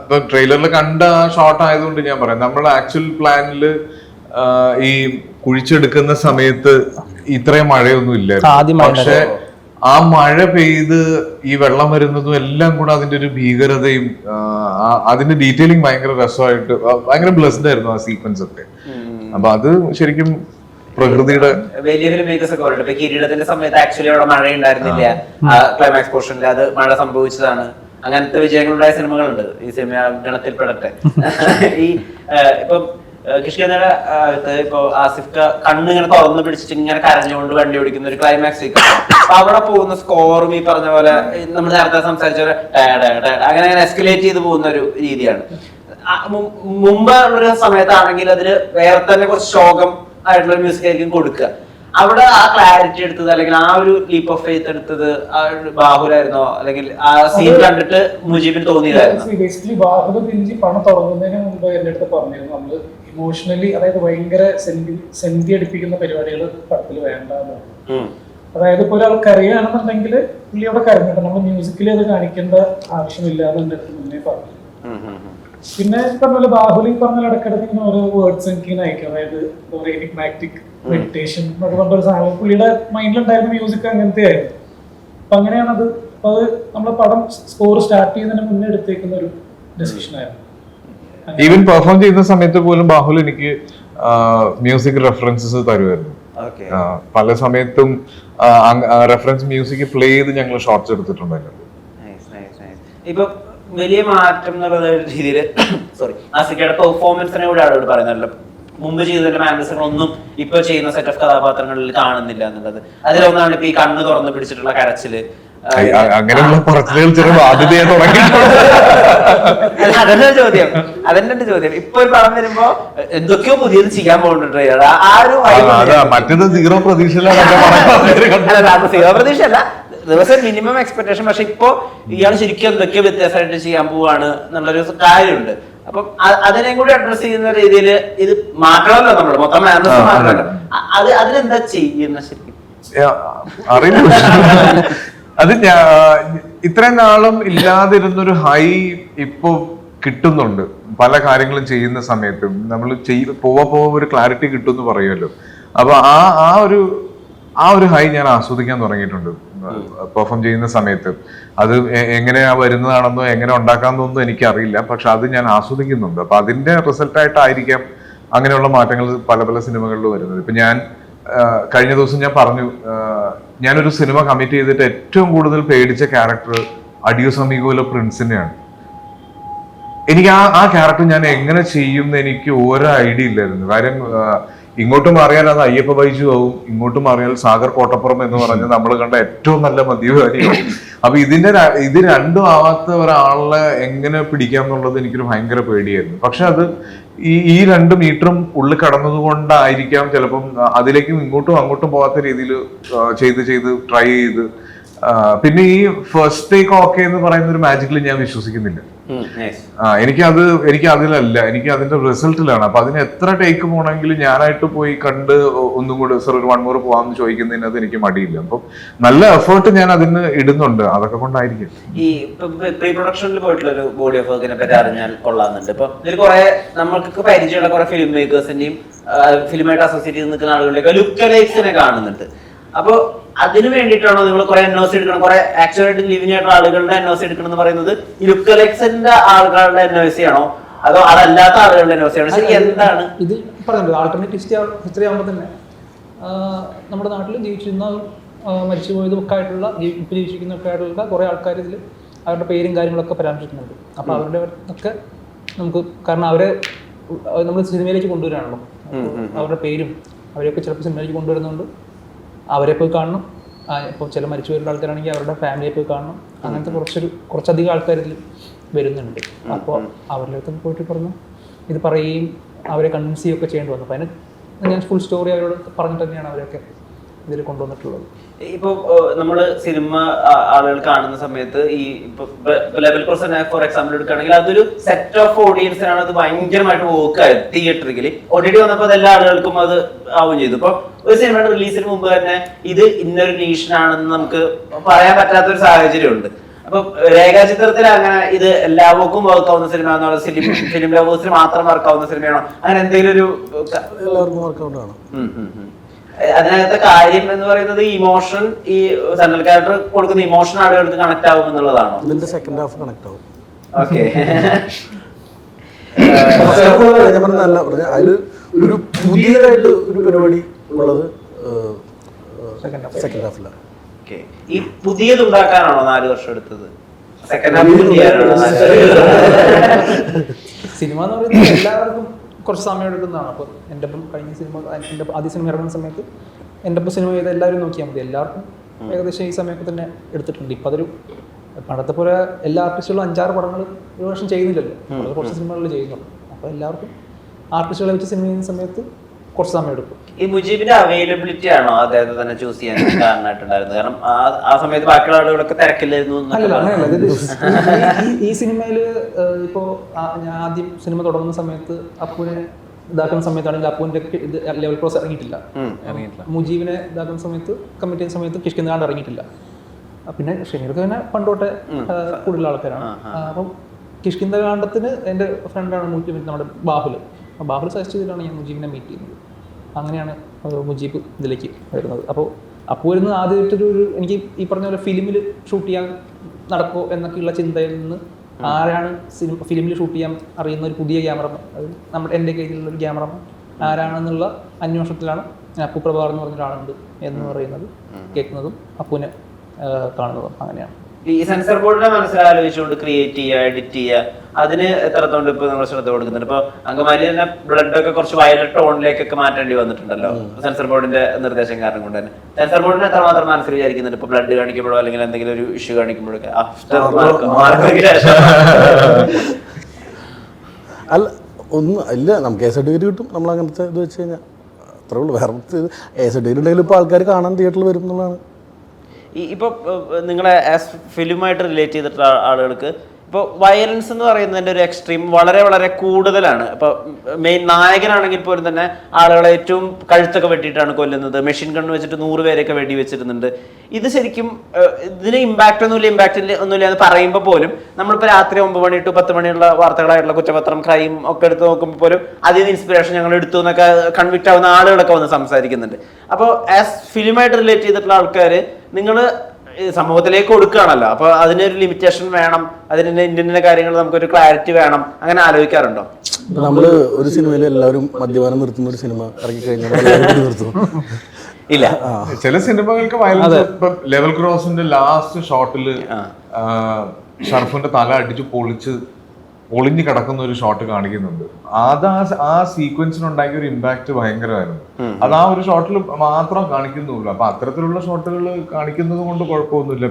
ഇപ്പൊ ട്രെയിലറിൽ കണ്ട ആ ഷോട്ട് ആയതുകൊണ്ട് ഞാൻ പറയാം. നമ്മൾ ആക്ച്വൽ പ്ലാനിൽ ഈ കുഴിച്ചെടുക്കുന്ന സമയത്ത് ഇത്രയും മഴയൊന്നും ഇല്ലായിരുന്നു. ഇല്ല പക്ഷെ ആ മഴ പെയ്ത് ഈ വെള്ളം വരുന്നതും എല്ലാം കൂടെ അതിന്റെ ഒരു ഭീകരതയും അതിന്റെ ഡീറ്റെയിലിംഗ് ഭയങ്കര രസമായിട്ട് ഭയങ്കര ബ്ലെസ്ഡ് ആയിരുന്നു ആ സീക്വൻസ് ഒക്കെ. അപ്പൊ അത് ശരിക്കും പ്രകൃതിയുടെ വലിയ ഫിലിം മേക്കേഴ്സ് ഒക്കെ ഇപ്പൊ കിരീടത്തിന്റെ സമയത്ത് ആക്ച്വലി അവിടെ മഴ ഉണ്ടായിരുന്നില്ല ക്ലൈമാക്സ് പോർഷനിൽ അത് മഴ സംഭവിച്ചതാണ്. അങ്ങനത്തെ വിജയങ്ങളുടെ സിനിമകളുണ്ട്. ഈ സിനിമ ഗണത്തിൽ പെടട്ടെ. ഈ ഇപ്പം കൃഷ്ണയുടെ ഇപ്പൊ ആസിഫ് ക കണ്ണ് ഇങ്ങനെ തുറന്നു പിടിച്ചിട്ട് ഇങ്ങനെ കരഞ്ഞുകൊണ്ട് വണ്ടി ഓടിക്കുന്ന ഒരു ക്ലൈമാക്സ് അപ്പൊ അവിടെ പോകുന്ന സ്കോറും ഈ പറഞ്ഞ പോലെ നമ്മൾ നേരത്തെ സംസാരിച്ച പോലെ അങ്ങനെ അങ്ങനെ എസ്കലേറ്റ് ചെയ്ത് പോകുന്ന ഒരു രീതിയാണ്. മുമ്പ് ഉള്ളൊരു സമയത്താണെങ്കിൽ അതിന് വേറെ തന്നെ കുറച്ച് ശോകം ആയിട്ടുള്ള മ്യൂസിക് ആയിരിക്കും കൊടുക്കുക. അവിടെ ആ ക്ലാരിറ്റി എടുത്തത് അല്ലെങ്കിൽ ആ ഒരു ലീപ്പ് ഓഫ് ഫെയ്ത്ത് എടുത്തത് ആ ഒരു ബാഹുലായിരുന്നോ? അല്ലെങ്കിൽ ആ സീൻ കണ്ടിട്ട് മുജീബിന് തോന്നിയതായിരുന്നു? ബേസിക്കലി ബാഹുല തിരിഞ്ഞ് പണം തുടങ്ങുന്നതിന് മുമ്പ് എന്റെ അടുത്ത് പറഞ്ഞിരുന്നു. നമ്മൾ ഇമോഷണലി അതായത് ഭയങ്കര സെന്തി അടിപ്പിക്കുന്ന പരിപാടികൾ പടത്തിൽ വേണ്ട അതായത് ഇപ്പോൾ ഒരാൾ കരയുകയാണെന്നുണ്ടെങ്കിൽ പുള്ളി അവിടെ കരഞ്ഞിട്ട് നമ്മൾ മ്യൂസിക്കിൽ അത് കാണിക്കേണ്ട ആവശ്യമില്ല എന്ന് എന്റെ അടുത്ത് മുന്നേ പറഞ്ഞു. പിന്നെ പറഞ്ഞ പോലെ ബാഹുലി പറഞ്ഞ ഇടക്കിടക്ക് ഇങ്ങനെ ഓരോ വേർഡ്സ് എനിക്ക് അയക്കും. അതായത് എന്താ പറയുക എനിഗ്മാറ്റിക് മെഡിറ്റേഷൻ എന്നൊക്കെ പറഞ്ഞൊരു സാധനം. പുള്ളിയുടെ മൈൻഡിലുണ്ടായിരുന്ന മ്യൂസിക് അങ്ങനത്തെ ആയിരുന്നു അപ്പൊ അങ്ങനെയാണ് അത് അപ്പൊ അത് നമ്മളെ പടം സ്കോർ സ്റ്റാർട്ട് ചെയ്യുന്നതിന് മുന്നേ എടുത്തേക്കുന്ന ഒരു ഡെസിഷൻ ആയിരുന്നു. ഈവൻ പെർഫോം ചെയ്യുന്ന സമയത്ത് പോലും ബാഹുൽ എനിക്ക് മ്യൂസിക് റെഫറൻസസ് തരുമായിരുന്നു. ഓക്കെ പല സമയത്തും റെഫറൻസ് മ്യൂസിക് പ്ലേ ചെയ്ത് ഞങ്ങൾ ഷോർട്സ് എടുത്തിട്ടുണ്ടായിരുന്നു. ഇപ്പൊ വലിയ മാറ്റം എന്നുള്ള രീതിയിൽ സോറി ആസിക്കയുടെ പെർഫോമൻസിനെ കൂടെ ആളുകൾ പറയുന്നല്ലോ മുമ്പ് ചെയ്തതിന്റെ ഒന്നും ഇപ്പൊ ചെയ്യുന്ന സെറ്റ് ഓഫ് കഥാപാത്രങ്ങളിൽ കാണുന്നില്ല എന്നുള്ളത്. അതിലൊന്നാണ് ഇപ്പൊ ഈ കണ്ണ് തുറന്ന് പിടിച്ചിട്ടുള്ള കരച്ചിൽ. അങ്ങനെയുള്ള ബാധ്യതയെ തുടങ്ങിയിട്ടുണ്ട് അല്ല, ചോദ്യം. അതന്നെ ചോദ്യം. ഇപ്പൊ ഒരു പടം വരുമ്പോ എന്തൊക്കെയോ പുതിയത് ചെയ്യാൻ പോകുന്നുണ്ട്. ആ- ഒരു മറ്റേത് സീറോ പ്രതീക്ഷയിലാണ് സീറോ പ്രതീക്ഷ അല്ല ദിവസം മിനിമം എക്സ്പെക്ടേഷൻ പക്ഷെ ഇപ്പോ ഇയാൾ ശരിക്കും എന്തൊക്കെയോ വ്യത്യാസമായിട്ട് ചെയ്യാൻ പോവാണ് എന്നുള്ളൊരു കാര്യമുണ്ട്. അപ്പം അതിനെയും കൂടി അഡ്രസ് ചെയ്യുന്ന രീതിയിൽ ഇത് മാറ്റണമല്ലോ നമ്മൾ മൊത്തം മാനസ് മാറ്റണമല്ലോ. അത് അതിനെന്താ ചെയ്യുന്ന ശരിക്കും? അറിയില്ല. അത് ഇത്രയും നാളും ഇല്ലാതിരുന്നൊരു ഹൈ ഇപ്പോ കിട്ടുന്നുണ്ട്. പല കാര്യങ്ങളും ചെയ്യുന്ന സമയത്തും. നമ്മൾ ചെയ് പോവാ പോവാ ഒരു ക്ലാരിറ്റി കിട്ടും എന്ന് പറയുമല്ലോ. അപ്പൊ ആ ആ ഒരു ആ ഒരു ഹൈ ഞാൻ ആസ്വദിക്കാൻ തുടങ്ങിയിട്ടുണ്ട്. പെർഫോം ചെയ്യുന്ന സമയത്ത്. അത് എങ്ങനെ എങ്ങനെയാ വരുന്നതാണെന്നോ എങ്ങനെ ഉണ്ടാക്കാമെന്നൊന്നും എനിക്കറിയില്ല. പക്ഷെ അത് ഞാൻ ആസ്വദിക്കുന്നുണ്ട്. അപ്പൊ അതിന്റെ റിസൾട്ടായിട്ടായിരിക്കാം അങ്ങനെയുള്ള മാറ്റങ്ങൾ പല പല സിനിമകളിൽ വരുന്നത്. ഇപ്പൊ ഞാൻ കഴിഞ്ഞ ദിവസം ഞാൻ പറഞ്ഞു ഞാനൊരു സിനിമ കമ്മിറ്റ് ചെയ്തിട്ട് ഏറ്റവും കൂടുതൽ പേടിച്ച ക്യാരക്ടർ അഡിയോസ് സമീപമുള്ള പ്രിൻസിനെയാണ്. എനിക്ക് ആ ആ ക്യാരക്ടർ ഞാൻ എങ്ങനെ ചെയ്യും എന്ന് എനിക്ക് ഒരു ഐഡിയ ഇല്ലായിരുന്നു. കാര്യം ഇങ്ങോട്ട് മാറിയാൽ അത് അയ്യപ്പ ബൈജു ആവും. ഇങ്ങോട്ട് മാറിയാൽ സാഗർ കോട്ടപ്പുറം എന്ന് പറഞ്ഞ് നമ്മൾ കണ്ട ഏറ്റവും നല്ല മദ്യപാനിയാവും അപ്പൊ ഇതിന്റെ ഇത് രണ്ടും ആവാത്ത ഒരാളെ എങ്ങനെ പിടിക്കാം എന്നുള്ളത് എനിക്കൊരു ഭയങ്കര പേടിയായിരുന്നു. പക്ഷെ അത് ഈ ഈ രണ്ട് മീറ്ററും ഉള്ളിൽ കടന്നത് കൊണ്ടായിരിക്കാം ചിലപ്പം അതിലേക്കും ഇങ്ങോട്ടും അങ്ങോട്ടും പോകാത്ത രീതിയിൽ ചെയ്ത് ചെയ്ത് ട്രൈ ചെയ്ത് പിന്നെ ഈ ഫസ്റ്റ് ടേക്ക് ഓക്കെ എന്ന് പറയുന്ന ഒരു മാജിക്കിൽ ഞാൻ വിശ്വസിക്കുന്നില്ല. ആ എനിക്ക് അത് എനിക്ക് അതിലല്ല എനിക്ക് അതിന്റെ റിസൾട്ടിലാണ് അപ്പൊ അതിന് എത്ര ടേക്ക് പോകണമെങ്കിലും ഞാനായിട്ട് പോയി കണ്ട് ഒന്നും കൂടി സർ ഒരു വൺ മോർ പോവാന്ന് ചോദിക്കുന്നതിനകത്ത് എനിക്ക് മടിയില്ല. അപ്പം നല്ല എഫേർട്ട് ഞാൻ അതിന് ഇടുന്നുണ്ട്. അതൊക്കെ കൊണ്ടായിരിക്കും. ഈ പ്രീ പ്രൊഡക്ഷനിൽ പോയിട്ടുള്ള ഒരു ബോഡി ഓഫ് വർക്കിനെ പറ്റി അറിഞ്ഞാൽ കൊള്ളാന്നുണ്ട് ഇപ്പൊ ഇതിൽ കുറെ നമ്മൾക്ക് പരിചയമുള്ള കുറെ ഫിലിം മേക്കേഴ്സിന്റെയും ഫിലിമായിട്ട് അസോസിയേറ്റ് ചെയ്ത് നിൽക്കുന്ന ആളുകളുടെയൊക്കെ ലുക്ക് ലൈക്സിനെ കാണുന്നുണ്ട്. അപ്പൊ അതിന് വേണ്ടിയിട്ടാണോ നിങ്ങൾ കുറെ എൻഒസി എടുക്കണം? കുറെ ആക്ച്വലായിട്ട് ലിവിങ് ആയിട്ടുള്ള ആളുകളുടെ എൻഒസി എടുക്കണം എന്ന് പറയുന്നത് ലുക്കലക്സിന്റെ ലുക്ക് ലൈക്സിന്റെ ആളുകളുടെ എൻഒസി ആണോ? അതോ അതല്ലാത്ത ആളുകളുടെ എൻഒസി ആണോ? ശരി എന്താണ്? ഇത് പറഞ്ഞല്ലോ ആൾട്ടർനേറ്റീവ് ഹിസ്റ്ററി ആകുമ്പോൾ തന്നെ. നമ്മുടെ നാട്ടിൽ ജീവിച്ചിരുന്ന മരിച്ചുപോയതൊക്കെ ആയിട്ടുള്ള ഇപ്പം ഇപ്പൊ ജീവിച്ചിരിക്കുന്നൊക്കെ ആയിട്ടുള്ള കുറേ ആൾക്കാർ ഇതിൽ അവരുടെ പേരും കാര്യങ്ങളൊക്കെ പരാമർശിക്കുന്നുണ്ട്. അപ്പോൾ അവരുടെ ഒക്കെ നമുക്ക് കാരണം അവരെ നമ്മൾ സിനിമയിലേക്ക് കൊണ്ടുവരാണല്ലോ. അവരുടെ പേരും അവരെയൊക്കെ ചിലപ്പോൾ സിനിമയിലേക്ക് കൊണ്ടുവരുന്നുണ്ട്. അവരെ പോയി കാണണം. ഇപ്പോൾ ചില മരിച്ചു വരുന്ന ആൾക്കാരാണെങ്കിൽ അവരുടെ ഫാമിലിയെ പോയി കാണണം. അങ്ങനത്തെ കുറച്ചൊരു കുറച്ചധികം ആൾക്കാർ ഇതിൽ വരുന്നുണ്ട്. അപ്പോൾ അവരുടെ അടുത്ത് പോയിട്ട് പറഞ്ഞു. ഇത് പറയുകയും അവരെ കൺവിൻസ് ചെയ്യുകയൊക്കെ ചെയ്യേണ്ടി വന്നു. അപ്പോൾ അതിന് ഞാൻ ഫുൾ സ്റ്റോറി അവരോട് പറഞ്ഞിട്ട് തന്നെയാണ് അവരൊക്കെ ഇതിൽ കൊണ്ടുവന്നിട്ടുള്ളത്. ഇപ്പോൾ നമ്മൾ സിനിമ ആളുകൾ കാണുന്ന സമയത്ത് ഈ ലെവൽ കോഴ്സ് ഫോർ എക്സാമ്പിൾ എടുക്കുകയാണെങ്കിൽ അതൊരു സെറ്റ് ഓഫ് ഓഡിയൻസിനാണ് അത് ഭയങ്കരമായിട്ട് വർക്ക് ആയത് തിയേറ്ററിൽ ടി വന്നപ്പോൾ അത് എല്ലാ ആളുകൾക്കും അത് ആവുകയും ചെയ്തു. ഇപ്പൊ ഒരു സിനിമയുടെ റിലീസിന് മുമ്പ് തന്നെ ഇത് ഇന്നൊരു നീഷനാണെന്ന് നമുക്ക് പറയാൻ പറ്റാത്ത ഒരു സാഹചര്യമുണ്ട്. അപ്പൊ രേഖാചിത്രത്തിൽ അങ്ങനെ ഇത് എല്ലാവർക്കും വർക്കാവുന്ന സിനിമ ഫിലിം ഫിലിം ലവേഴ്സിന് മാത്രം വർക്കാവുന്ന സിനിമയാണോ? അങ്ങനെ എന്തെങ്കിലും ഒരു എല്ലാവർക്കും വർക്കൗട്ടാണ് അതിനകത്തെ കാര്യം എന്ന് പറയുന്നത് ഇമോഷൻ ഈ സെൻട്രൽ ക്യാരക്ടർ കൊടുക്കുന്ന ഇമോഷൻ ആളുകൾക്ക് കണക്ട് ആവും എന്നുള്ളതാണോ? ഇതിന്റെ സെക്കൻഡ് ഹാഫ് കണക്ട് ആവും. ഓക്കെ ഞാൻ പറഞ്ഞ അതിൽ ഒരു പുതിയതായിട്ട് ഒരു പരിപാടി ഉള്ളത് സെക്കൻഡ് ഹാഫിലാണ് ഈ പുതിയത് ഉണ്ടാക്കാനാണോ നാല് വർഷം എടുത്തത്? സെക്കൻഡ് ഹാഫ് ചെയ്യാനാണോ സിനിമ എന്ന് പറയുന്നത് എല്ലാവർക്കും കുറച്ച് സമയം എടുക്കുന്നതാണ്. അപ്പോൾ എന്റെ ഒപ്പം കഴിഞ്ഞ സിനിമ എന്റെ ആദ്യ സിനിമ ഇറങ്ങുന്ന സമയത്ത് എന്റെ ഒപ്പം സിനിമ ചെയ്ത് എല്ലാവരും നോക്കിയാൽ മതി. എല്ലാവർക്കും ഏകദേശം ഈ സമയമൊക്കെ തന്നെ എടുത്തിട്ടുണ്ട്. ഇപ്പം അതൊരു പണ്ടത്തെ പോലെ എല്ലാ ആർട്ടിസ്റ്റുകളും അഞ്ചാറ് പടങ്ങൾ ഒരു വർഷം ചെയ്യുന്നില്ലല്ലോ. കുറച്ച് സിനിമകളിൽ ചെയ്യുന്നുള്ളൂ. അപ്പോൾ എല്ലാവർക്കും ആർട്ടിസ്റ്റുകളെ വെച്ച് സിനിമ ചെയ്യുന്ന സമയത്ത് കുറച്ച് സമയം എടുക്കും. ഈ മുജീബിന്റെ അവൈലബിലിറ്റി ആണോ അദ്ദേഹത്തെ തന്നെ ചൂസ് ചെയ്യാൻ കാരണമായിട്ടുണ്ടായിരുന്നത്? കാരണം ആ ആ സമയത്ത് ബാക്കിയുള്ള ആളുകളൊക്കെ തിരക്കില്ലായിരുന്നു എന്നൊക്കെ അല്ലല്ല അങ്ങനെയല്ല ഈ- സിനിമയിൽ ഇപ്പോ ഇപ്പോൾ ഞാൻ ആദ്യം സിനിമ തുടങ്ങുന്ന സമയത്ത് അപ്പുവിനെ ഇതാക്കുന്ന സമയത്താണെങ്കിൽ അപ്പുവിന്റെ ഇത് ലെവൽ ക്രോസ് ഇറങ്ങിയിട്ടില്ല. മുജീബിനെ ഇതാക്കുന്ന സമയത്ത് കമ്മിറ്റി ചെയ്യുന്ന സമയത്ത് കിഷ്കിന്ദാണ്ട് ഇറങ്ങിയിട്ടില്ല. പിന്നെ ഷെനീർക്ക് പിന്നെ പണ്ടോട്ടെ കൂടുതൽ ആൾക്കാരാണ്. അപ്പം കിഷ്കിന്ദ കാണ്ടത്തിന് എന്റെ ഫ്രണ്ടാണ് മുജീബിൻ നമ്മുടെ ബാഹുൽ അപ്പോൾ ബാഹുൽ സജസ്റ്റ് ചെയ്തിട്ടാണ് ഞാൻ മുജീബിനെ മീറ്റ് ചെയ്യുന്നത്. അങ്ങനെയാണ് മുജീബ് ഇതിലേക്ക് വരുന്നത്. അപ്പോൾ അപ്പോൾ വരുന്നത് ആദ്യമായിട്ടൊരു ഒരു എനിക്ക് ഈ പറഞ്ഞ പോലെ ഫിലിമിൽ ഷൂട്ട് ചെയ്യാൻ നടക്കുമോ എന്നൊക്കെയുള്ള ചിന്തയിൽ നിന്ന് ആരാണ് സിനിമ ഫിലിമിൽ ഷൂട്ട് ചെയ്യാൻ അറിയുന്ന ഒരു പുതിയ ക്യാമറമാൻ? അത് നമ്മുടെ എന്റെ കയ്യിലുള്ള ഒരു ക്യാമറമാൻ ആരാണെന്നുള്ള അന്വേഷണത്തിലാണ് അപ്പു പ്രഭാർ എന്ന് പറഞ്ഞ ഒരാളുണ്ട് എന്ന് പറയുന്നത് കേൾക്കുന്നതും അപ്പുവിനെ കാണുന്നതും അങ്ങനെയാണ്. ഈ സെൻസർ ബോർഡിനെ മനസ്സിലാലോചിച്ചുകൊണ്ട് ക്രിയേറ്റ് ചെയ്യുക എഡിറ്റ് ചെയ്യുക അതിന് എത്രത്തോണ്ട് ഇപ്പൊ നമ്മൾ ശ്രദ്ധ കൊടുക്കുന്നുണ്ട്? ഇപ്പൊ അങ്കമാലി തന്നെ ബ്ലഡ് ഒക്കെ കുറച്ച് വയലറ്റ് ടോണിലേക്കൊക്കെ മാറ്റേണ്ടി വന്നിട്ടുണ്ടല്ലോ. സെൻസർ ബോർഡിന്റെ നിർദ്ദേശം കാരണം കൊണ്ട് തന്നെ. സെൻസർ ബോർഡിന് എത്രമാത്രം മനസ്സിൽ വിചാരിക്കുന്നുണ്ട് ഇപ്പൊ ബ്ലഡ് കാണിക്കുമ്പോഴോ അല്ലെങ്കിൽ എന്തെങ്കിലും ഒരു ഇഷ്യൂ കാണിക്കുമ്പോഴൊക്കെ? ആഫ്റ്റർ അല്ല ഒന്നും ഇല്ല നമുക്ക് എ സർട്ടിഫിക്കറ്റ് കിട്ടും. നമ്മൾ അങ്ങനത്തെ ഇത് വെച്ച് കഴിഞ്ഞാൽ അത്രേ ഉള്ളൂ. വേറെ എ സർട്ടിഫിക്കറ്റ് ഉണ്ടെങ്കിൽ ഇപ്പോൾ ആൾക്കാർ കാണാൻ തിയേറ്ററിൽ വരും എന്നുള്ളതാണ്. ഈ ഇപ്പൊ നിങ്ങളെ ആസ് ഫിലിമായിട്ട് റിലേറ്റ് ചെയ്തിട്ടുള്ള ആളുകൾക്ക് ഇപ്പോൾ വയലൻസ് എന്ന് പറയുന്നതിന്റെ ഒരു എക്സ്ട്രീം വളരെ വളരെ കൂടുതലാണ്. ഇപ്പോൾ മെയിൻ നായകനാണെങ്കിൽ പോലും തന്നെ ആളുകളെ ഏറ്റവും കഴുത്തൊക്കെ വെട്ടിയിട്ടാണ് കൊല്ലുന്നത്. മെഷീൻ ഗൺ വെച്ചിട്ട് നൂറ് പേരെയൊക്കെ വെടി വെച്ചിരുന്നുണ്ട്. ഇത് ശരിക്കും ഇതിന് ഇമ്പാക്റ്റ് ഒന്നുമില്ല ഇമ്പാക്റ്റ് ഒന്നുമില്ല എന്ന് പറയുമ്പോൾ പോലും നമ്മളിപ്പോൾ രാത്രി ഒമ്പത് മണി ടു പത്ത് മണിയുള്ള വാർത്തകളായിട്ടുള്ള കുറ്റപത്രം ക്രൈം ഒക്കെ എടുത്ത് നോക്കുമ്പോൾ പോലും അതിൽ നിന്ന് ഇൻസ്പിറേഷൻ ഞങ്ങൾ എടുത്തു എന്നൊക്കെ കൺവിക്റ്റ് ആവുന്ന ആളുകളൊക്കെ വന്ന് സംസാരിക്കുന്നുണ്ട്. അപ്പോൾ ആസ് ഫിലിമായിട്ട് റിലേറ്റ് ചെയ്തിട്ടുള്ള ആൾക്കാർ നിങ്ങൾ സമൂഹത്തിലേക്ക് കൊടുക്കുകയാണല്ലോ. അപ്പൊ അതിനൊരു ലിമിറ്റേഷൻ വേണം. അതിന് ഇന്ത്യൻ കാര്യങ്ങൾ നമുക്കൊരു ക്ലാരിറ്റി വേണം. അങ്ങനെ ആലോചിക്കാറുണ്ടോ? നമ്മൾ നമ്മൾ ഒരു സിനിമയിൽ എല്ലാവരും മദ്യപാനം നിർത്തുന്ന ഒരു സിനിമ ഇറങ്ങി കഴിഞ്ഞാൽ നിർത്തും. ഇല്ല. ചില സിനിമകൾക്ക് വയലൻസ് ലെവൽ ക്രോസിന്റെ ലാസ്റ്റ് ഷോട്ടിൽ ഷർഫിന്റെ തല അടിച്ച് പൊളിച്ച് ഒളിഞ്ഞു കിടക്കുന്ന ഒരു ഷോട്ട് കാണിക്കുന്നുണ്ട്. അത് ആ ആ സീക്വൻസിനുണ്ടാക്കിയ ഒരു ഇമ്പാക്ട് ഭയങ്കരമായിരുന്നു. അത് ആ ഒരു ഷോട്ടിൽ മാത്രം കാണിക്കുന്നുള്ളൂ. അപ്പൊ അത്തരത്തിലുള്ള ഷോട്ടുകൾ കാണിക്കുന്നത് കൊണ്ട് കുഴപ്പമൊന്നുമില്ല.